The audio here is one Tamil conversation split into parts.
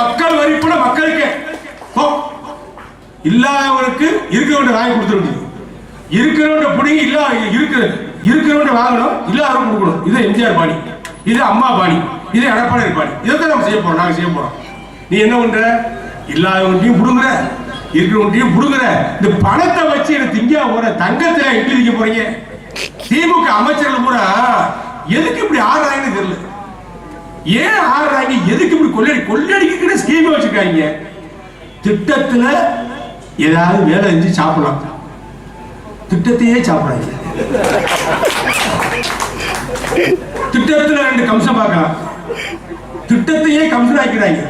மக்கள் வரிப்பட மக்களுக்கு. போ. இல்லாதவனுக்கு வாங்கி கொடுத்துருக்கு இருக்கிறவன் பிடிங்க இல்ல இருக்கிற இருக்கிறவன் வாங்கணும் இல்லாத கொடுக்கணும். இது எம்ஜிஆர் பாணி. இது அம்மா பாணி. இது எடப்பாடி பாணி. இதைத்தான் நம்ம செய்ய போறோம் நாங்க செய்ய போறோம். நீ என்ன பண்ற? இல்லாதவன்ட்டையும் புடுங்குற இருக்கிறவன்ட்டையும் புடுங்குற. இந்த பணத்தை வச்சு எனக்கு திங்க போற தங்கத்துல எப்படி திங்க போறீங்க. திமுக அமைச்சர்கள் பூரா எதுக்கு இப்படி ஆடுறாங்கன்னு தெரியல. ஏன் ஆடுறாங்க? எதுக்கு இப்படி கொள்ளடி கொள்ளடிக்கிற ஸ்கீம் வச்சுக்காங்க திட்டத்துல ஏதாவது வேலை செஞ்சு சாப்பிடலாம். திட்டத்தையே சாப்பிடாங்க திட்டத்துல ரெண்டு கம்சம் பார்க்கலாம். திட்டத்தையே கம்சம் ஆக்கிறாங்க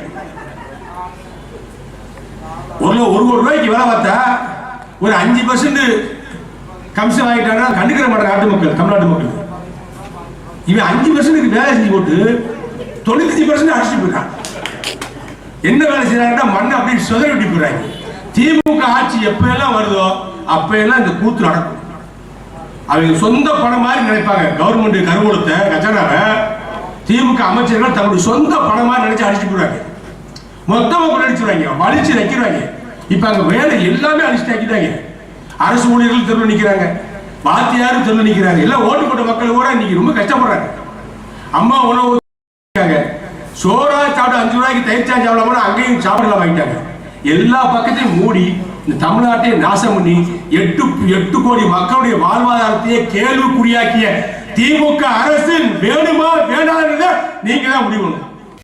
ஒரு ஒரு கோடி ரூபாய்க்கு வேலை பார்த்தா ஒரு அஞ்சு பர்சன்ட் கமிஷன் வாங்கிட்டாங்கன்னா கண்டுக்கிற மாட்டாங்க நாட்டு மக்கள் தமிழ்நாட்டு மக்கள். இவன் அஞ்சு பர்சன்ட் வேலை செஞ்சு போட்டு தொண்ணூத்தஞ்சு பர்சன்ட் அடிச்சுட்டு போயிட்டான். என்ன வேலை செய்யறாங்கன்னா மண்ணை அப்படியே சுதறி விட்டு போயிடுறாங்க. திமுக ஆட்சி எப்ப எல்லாம் வருதோ அப்ப எல்லாம் இந்த கூத்து நடக்கும். அவங்க சொந்த பணம் மாதிரி நினைப்பாங்க. கவர்மெண்ட் கருவூலத்தை கஜனாவை திமுக அமைச்சர்கள் தங்களுடைய சொந்த பணம் மாதிரி நினைச்சு அடிச்சுட்டு போயிடுறாங்க. மொத்தமா கொள்ளடிச்சுடுவாங்க வலிச்சு வைக்கிறாங்க இப்ப அங்க வேலை எல்லாமே அழிச்சுட்டு வைக்கிறாங்க அரசு ஊழியர்கள் தெருவில் நிக்கிறாங்க. வாத்தியாரும் தெருவில் நிக்கிறாங்க. எல்லாம் ஓட்டு போட்ட மக்கள் கூட இன்னைக்கு ரொம்ப கஷ்டப்படுறாங்க. அம்மா உணவு இருக்காங்க. சோறா சாப்பிட்டு அஞ்சு ரூபாய்க்கு தயிர் சாஞ்சு சாப்பிடலாம் அங்கேயும் சாப்பிடலாம் வாங்கிட்டாங்க எல்லா பக்கத்தையும் மூடி இந்த தமிழ்நாட்டை நாசம் பண்ணி எட்டு எட்டு கோடி மக்களுடைய வாழ்வாதாரத்தையே கேள்விக்குறியாக்கிய திமுக அரசு வேணுமா வேண்டாம் நீங்க தான் முடிவு பண்ணணும்.